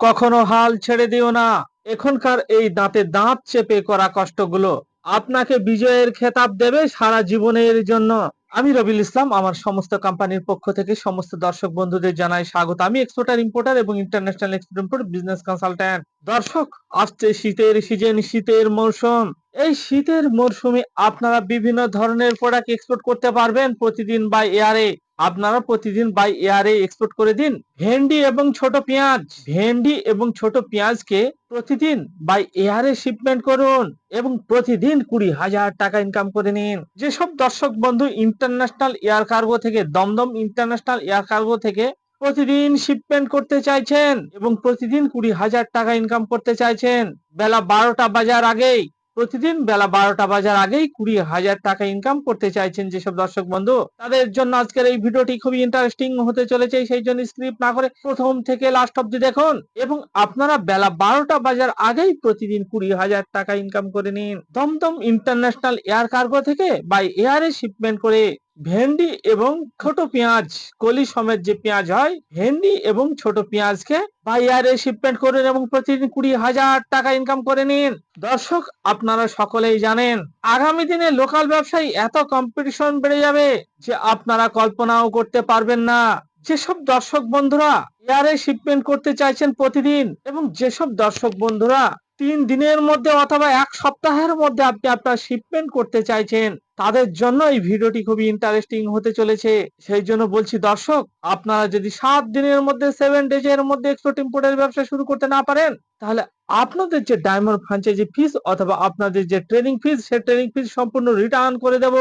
কখনো হাল ছেড়ে দিও না। এখনকার এই দাঁতে দাঁত চেপে করা কষ্টগুলো আপনাকে বিজয়ের খেতাব দেবে সারা জীবনের জন্য। আমি রবিল ইসলাম, আমার সমস্ত কোম্পানির পক্ষ থেকে সমস্ত দর্শক বন্ধুদের জানাই স্বাগত। আমি এক্সপোর্টার ইম্পোর্টার এবং international export import business consultant দর্শক, আসছে শীতের সিজন শীতের মরশুম। এই শীতের মরশুমে আপনারা বিভিন্ন ধরনের প্রোডাক্ট এক্সপোর্ট করতে পারবেন প্রতিদিন বাই এয়ারে আপনারা প্রতিদিন বাই এয়ারে এক্সপোর্ট করে দিন ভেন্ডি এবং ছোট পেঁয়াজ। ভেন্ডি এবং ছোট পেঁয়াজকে প্রতিদিন বাই এয়ারে শিপমেন্ট করুন এবং প্রতিদিন কুড়ি হাজার টাকা ইনকাম করে নিন। যেসব দর্শক বন্ধু ইন্টারন্যাশনাল এয়ার কার্গো থেকে, দমদম ইন্টারন্যাশনাল এয়ার কার্গো থেকে প্রতিদিন শিপমেন্ট করতে চাইছেন এবং প্রতিদিন কুড়ি হাজার টাকা ইনকাম করতে চাইছেন, বেলা বারোটা বাজার আগেই প্রতিদিন বেলা বারোটা বাজার আগেই কুড়ি হাজার টাকা ইনকাম করতে চাইছেন যেসব দর্শক বন্ধু। তাদের জন্য আজকের এই ভিডিওটি খুবই ইন্টারেস্টিং হতে চলেছে, সেই জন্য স্ক্রিপ্ট না করে প্রথম থেকে লাস্ট অব্দি দেখুন। এবং আপনারা বেলা বারোটা বাজার আগেই প্রতিদিন কুড়ি হাজার টাকা ইনকাম করে নিন। দমদম ইন্টারন্যাশনাল এয়ার কার্গো থেকে বাই এয়ারে শিপমেন্ট করে ভেন্ডি এবং ছোট পেঁয়াজ, কলি সমেত যে পেঁয়াজ হয়, ভেন্ডি এবং ছোট পেঁয়াজকে বাইয়ারে শিপমেন্ট করুন এবং প্রতিদিন কুড়ি হাজার টাকা ইনকাম করে নিন। দর্শক, আপনারা সকলেই জানেন, আগামী দিনে লোকাল ব্যবসায়ী এত কম্পিটিশন বেড়ে যাবে যে আপনারা কল্পনাও করতে পারবেন না। যেসব দর্শক বন্ধুরা এয়ারে শিপমেন্ট করতে চাইছেন প্রতিদিন এবং যেসব দর্শক বন্ধুরা তিন দিনের মধ্যে অথবা এক সপ্তাহের মধ্যে আপনি আপনার শিপমেন্ট করতে চাইছেন, তাদের জন্য এই ভিডিওটি খুবই ইন্টারেস্টিং হতে চলেছে। সেই জন্য বলছি, দর্শক, আপনারা যদি সাত দিনের মধ্যে সেভেন ডেজের মধ্যে এক্সপোর্ট ইম্পোর্টের ব্যবসা শুরু করতে না পারেন, তাহলে আপনাদের যে ডায়মন্ড ফ্রাঞ্চাইজি ফিস অথবা আপনাদের যে ট্রেনিং ফিস সে ট্রেনিং ফিস সম্পূর্ণ রিটার্ন করে দেব।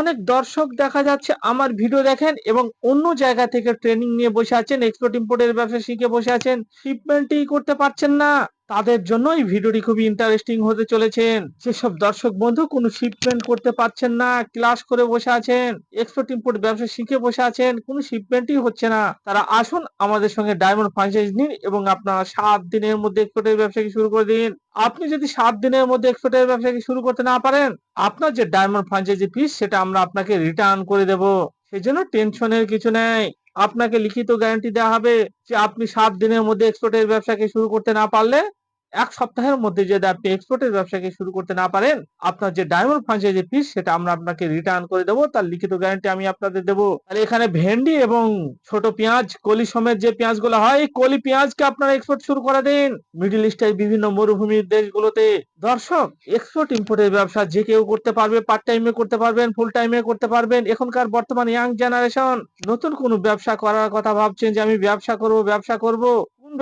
অনেক দর্শক দেখা যাচ্ছে আমার ভিডিও দেখেন এবং অন্য জায়গা থেকে ট্রেনিং নিয়ে বসে আছেন এক্সপোর্ট ইম্পোর্টের ব্যবসা শিখে বসে আছেন। শিপমেন্টই করতে পারছেন না। তাদের জন্য এই ভিডিওটি খুবই ইন্টারেস্টিং হতে চলেছেন যেসব দর্শক বন্ধু, কোনো শিপমেন্ট করতে পারছেন না ক্লাস করে বসে আছেন এক্সপোর্ট ইম্পোর্ট ব্যবসা শিখে বসে আছেন, কোনো শিপমেন্টই হচ্ছে না। তারা আসুন আমাদের সঙ্গে ডায়মন্ড ফ্রাঞ্চাইজ নিন এবং আপনারা সাত দিনের মধ্যে এক্সপোর্টের ব্যবসাকে শুরু করে দিন। আপনি যদি সাত দিনের মধ্যে এক্সপোর্টের ব্যবসাকে শুরু করতে না পারেন, আপনার যে ডায়মন্ড ফ্রাঞ্চাইজি ফিস, সেটা আমরা আপনাকে রিটার্ন করে দেব। সেই জন্য টেনশনের কিছু নেই। আপনাকে লিখিত গ্যারান্টি দেওয়া হবে যে আপনি সাত দিনের মধ্যে এক্সপোর্টের ব্যবসাকে শুরু করতে না পারলে এক সপ্তাহের মধ্যে যদি আপনি এক্সপোর্টের ব্যবসাকে শুরু করতে না পারেন, আপনার যে ডায়মন্ড ফ্রাঞ্চাইজি ফিস সেটা আমরা আপনাকে রিটার্ন করে দেবো। তার লিখিত গ্যারান্টি আমি আপনাদের দেবো। তাহলে এখানে ভেন্ডি এবং ছোট পেঁয়াজ, কলি সমেত যে পেঁয়াজগুলো হয়, এই কলি পেঁয়াজকে আপনারা এক্সপোর্ট শুরু করে দিন। মিডিল ইস্টের বিভিন্ন মরুভূমির দেশগুলোতে দর্শক এক্সপোর্ট ইম্পোর্টের ব্যবসা যে কেউ করতে পারবে পার্ট টাইমে করতে পারবেন ফুল টাইমে করতে পারবেন। এখনকার বর্তমান ইয়াং জেনারেশন নতুন কোনো ব্যবসা করার কথা ভাবছেন যে আমি ব্যবসা করব ব্যবসা করব।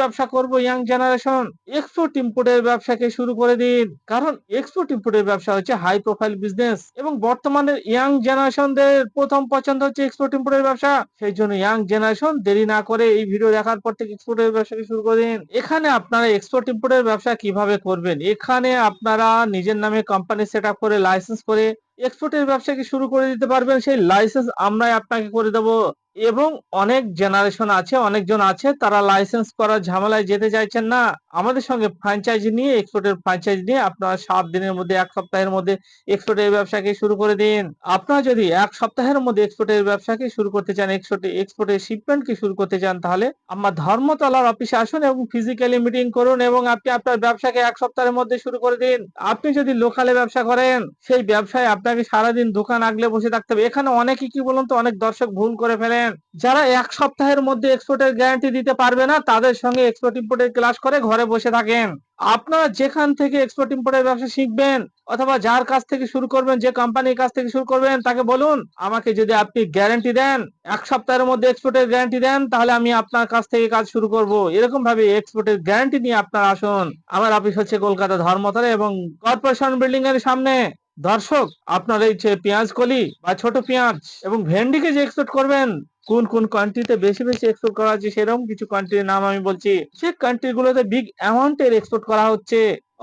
ব্যবসা করব ইয়াং জেনারেশন এক্সপোর্ট ইম্পোর্টের ব্যবসাকে শুরু করে দিন। কারণ এক্সপোর্ট ইম্পোর্টের ব্যবসা হচ্ছে হাই প্রোফাইল বিজনেস এবং বর্তমানে ইয়াং জেনারেশনদের প্রথম পছন্দ হচ্ছে এক্সপোর্ট ইম্পোর্টের ব্যবসা। সেই জন্য ইয়াং জেনারেশন দেরি না করে এই ভিডিও দেখার পর থেকে এক্সপোর্টের ব্যবসাকে শুরু করে দিন। এখানে আপনারা এক্সপোর্ট ইম্পোর্টের ব্যবসা কীভাবে করবেন? এখানে আপনারা নিজের নামে কোম্পানি সেট করে লাইসেন্স করে এক্সপোর্টের ব্যবসাকে শুরু করে দিতে পারবেন। সেই লাইসেন্স আমরাই আপনাকে করে দেব। এবং অনেক জেনারেশন আছে, অনেকজন আছে, তারা লাইসেন্স করার ঝামেলায় যেতে চাইছেন না। আমাদের সঙ্গে ফ্র্যাঞ্চাইজি নিয়ে এক্সপোর্টের ফ্র্যাঞ্চাইজি নিয়ে আপনারা সাত দিনের মধ্যে, এক সপ্তাহের মধ্যে এক্সপোর্টের ব্যবসাকে শুরু করে দিন। আপনারা যদি এক সপ্তাহের মধ্যে এক্সপোর্টের ব্যবসাকে শুরু করতে চান এক্সপোর্টে এক্সপোর্টের শিপমেন্টকে শুরু করতে চান, তাহলে আমার ধর্মতলার অফিসে আসুন এবং ফিজিক্যালি মিটিং করুন এবং আপনি আপনার ব্যবসাকে এক সপ্তাহের মধ্যে শুরু করে দিন। আপনি যদি লোকালে ব্যবসা করেন, সেই ব্যবসায় আপনাকে সারাদিন দোকান আগলে বসে থাকতে হবে। এখানে অনেকে কি বলুন তো, অনেক দর্শক ভুল করে ফেলেন। যারা এক সপ্তাহের মধ্যে এক্সপোর্টের গ্যারান্টি দিতে পারবে না, তাদের সঙ্গে এক্সপোর্ট ইম্পোর্টের ক্লাস করে ঘরে বসে থাকেন। আপনারা যেখান থেকে এক্সপোর্ট ইম্পোর্টের ব্যবসা শিখবেন অথবা যার কাছ থেকে শুরু করবেন, যে কোম্পানির কাছ থেকে শুরু করবেন, তাকে বলুন, আমাকে যদি আপনি গ্যারান্টি দেন, এক সপ্তাহের মধ্যে এক্সপোর্টের গ্যারান্টি দেন, তাহলে আমি আপনার কাছ থেকে কাজ শুরু করব। এরকম ভাবে এক্সপোর্টের গ্যারান্টি নিয়ে আপনারা আসুন। আমার অফিস হচ্ছে কলকাতা ধর্মতলা এবং কর্পোরেশন বিল্ডিং এর সামনে। দর্শক, আপনার এই যে পেঁয়াজ কলি বা ছোট পেঁয়াজ এবং ভেন্ডিকে যে এক্সপোর্ট করবেন, কোন কোন কান্ট্রিতে বেশি বেশি এক্সপোর্ট করা হচ্ছে সেরকম কিছু কান্ট্রির নাম আমি বলছি। সে কান্ট্রি গুলোতে বিগ অ্যামাউন্টের এক্সপোর্ট করা হচ্ছে।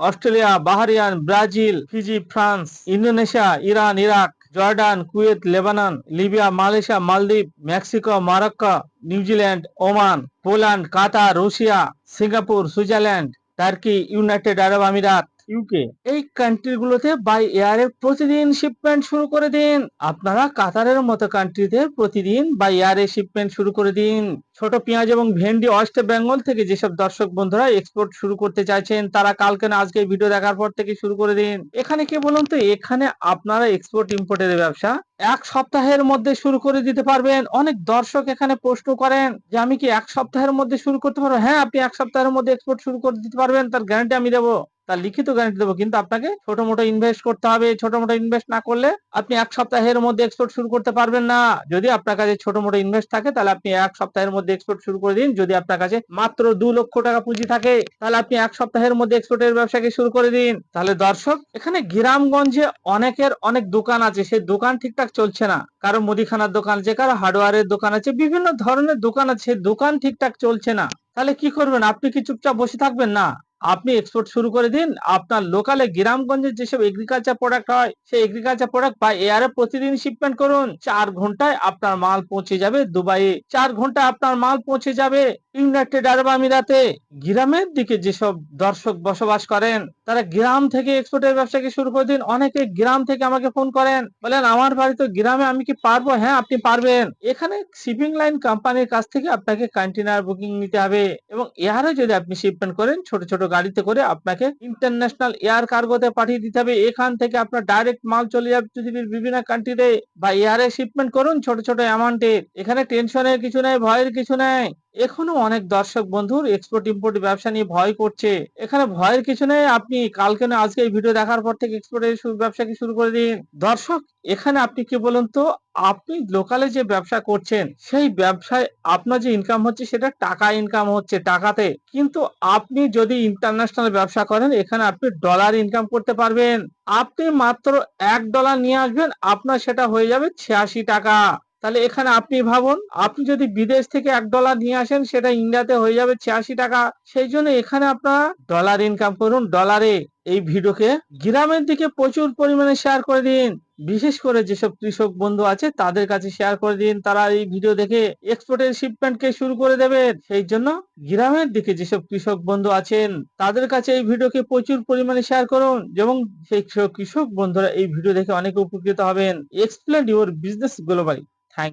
Australia Bahrain Brazil, Fiji, France, Indonesia, Iran, Iraq, Jordan, Kuwait, Lebanon, Libya, Malaysia, মালদ্বীপ, Mexico, Morocco New Zealand Oman, Poland, Qatar, Russia, Singapore, Switzerland, Turkey, United Arab Emirates. UK এই কান্ট্রিগুলোতে by এয়ারে প্রতিদিন shipment শুরু করে দিন। আপনারা কাতারের মতো কান্ট্রিতে প্রতিদিন বাই এয়ারে শিপমেন্ট শুরু করে দিন। ছোট পেঁয়াজ এবং ভেন্ডি ওয়েস্ট বেঙ্গল থেকে যেসব দর্শক বন্ধুরা এক্সপোর্ট শুরু করতে চাইছেন, তারা কালকে না আজকে ভিডিও দেখার পর থেকে শুরু করে দিন। এখানে কি বলুন তো, এখানে আপনারা এক্সপোর্ট ইম্পোর্টের ব্যবসা এক সপ্তাহের মধ্যে শুরু করে দিতে পারবেন। অনেক দর্শক এখানে প্রশ্ন করেন যে, আমি কি এক সপ্তাহের মধ্যে শুরু করতে পারব? হ্যাঁ আপনি এক সপ্তাহের মধ্যে এক্সপোর্ট শুরু করে দিতে পারবেন, তার গ্যারান্টি আমি দেবো। তার লিখিত গ্যারান্টি দেবো। কিন্তু আপনাকে ছোট মোটো ইনভেস্ট করতে হবে। ছোট মোটো ইনভেস্ট না করলে আপনি এক সপ্তাহের মধ্যে এক্সপোর্ট শুরু করতে পারবেন না। যদি আপনার কাছে ছোট মোটো ইনভেস্ট থাকে, তাহলে আপনি এক সপ্তাহের মধ্যে এক্সপোর্ট শুরু করে দিন। যদি আপনার কাছে মাত্র দু লক্ষ টাকা পুঁজি থাকে, তাহলে আপনি এক সপ্তাহের মধ্যে এক্সপোর্টের ব্যবসাকে শুরু করে দিন। তাহলে দর্শক, এখানে গ্রামগঞ্জে অনেকের অনেক দোকান আছে। সেই দোকান ঠিকঠাক চলছে না। কারও মুদিখানার দোকান আছে, কারও হার্ডওয়ারের দোকান আছে, বিভিন্ন ধরনের দোকান আছে। দোকান ঠিকঠাক চলছে না। তাহলে কি করবেন? আপনি কি চুপচাপ বসে থাকবেন না? আপনি এক্সপোর্ট শুরু করে দিন, আপনার লোকালে গ্রামগঞ্জে যেসব এগ্রিকালচার প্রোডাক্ট হয়, সেই এগ্রিকালচার প্রোডাক্ট বা এয়ারে প্রতিদিন শিপমেন্ট করুন। চার ঘন্টায় আপনার মাল পৌঁছে যাবে দুবাইয়ে। চার ঘন্টায় আপনার মাল পৌঁছে যাবে। ইউনাইটেড আরব আমিরাতে গ্রামের দিকে যেসব দর্শক বসবাস করেন, তারা গ্রাম থেকে এক্সপোর্টের ব্যবসাকে শুরু করে দিন? অনেকে গ্রাম থেকে আমাকে ফোন করেন, বলেন, আমার বাড়ি তো গ্রামে, আমি কি পারব? হ্যাঁ আপনি পারবেন। এখানে শিপিং লাইন কোম্পানির কাছ থেকে আপনাকে কন্টেনার বুকিং নিতে হবে এবং এয়ারে যদি আপনি শিপমেন্ট করেন, ছোট ছোট গাড়িতে করে আপনাকে ইন্টারন্যাশনাল এয়ার কার্গোতে পাঠিয়ে দিতে হবে। এখান থেকে আপনার ডাইরেক্ট মাল চলে যাবে পৃথিবীর বিভিন্ন কান্ট্রিতে বা এয়ারে শিপমেন্ট করুন ছোট ছোট অ্যামাউন্টের এখানে টেনশনের কিছু নেই, ভয়ের কিছু নেই। এখনও অনেক দর্শক বন্ধুর এক্সপোর্ট ইম্পোর্ট ব্যবসা নিয়ে ভয় করছে। এখানে ভয়ের কিছু নেই। আপনি কালকে না আজকে এই ভিডিও দেখার পর থেকে এক্সপোর্টের ব্যবসা কি শুরু করে দিন দর্শক, এখানে আপনি কি বলুন তো, আপনি লোকালে যে ব্যবসা করছেন, সেই ব্যবসায় আপনার যে ইনকাম হচ্ছে, সেটা টাকা ইনকাম হচ্ছে টাকাতে। কিন্তু আপনি যদি ইন্টারন্যাশনাল ব্যবসা করেন, এখানে আপনি ডলার ইনকাম করতে পারবেন। আপনি মাত্র এক ডলার নিয়ে আসবেন, আপনার সেটা হয়ে যাবে ছিয়াশি টাকা। তাহলে এখানে আপনি ভাবুন, আপনি যদি বিদেশ থেকে এক ডলার নিয়ে আসেন, সেটা ইন্ডিয়াতে হয়ে যাবে ছিয়াশি টাকা। সেই জন্য এখানে আপনারা ডলার ইনকাম করুন। ডলারে এই ভিডিওকে গ্রামের দিকে প্রচুর পরিমাণে শেয়ার করে দিন। বিশেষ করে যেসব কৃষক বন্ধু আছে, তাদের কাছে শেয়ার করে দিন। তারা এই ভিডিও দেখে এক্সপোর্টের শিপমেন্টকে শুরু করে দেবেন সেই জন্য গ্রামের দিকে যেসব কৃষক বন্ধু আছেন, তাদের কাছে এই ভিডিওকে প্রচুর পরিমাণে শেয়ার করুন এবং সেই কৃষক বন্ধুরা এই ভিডিও দেখে অনেক উপকৃত হবেন। Explain your business globally thank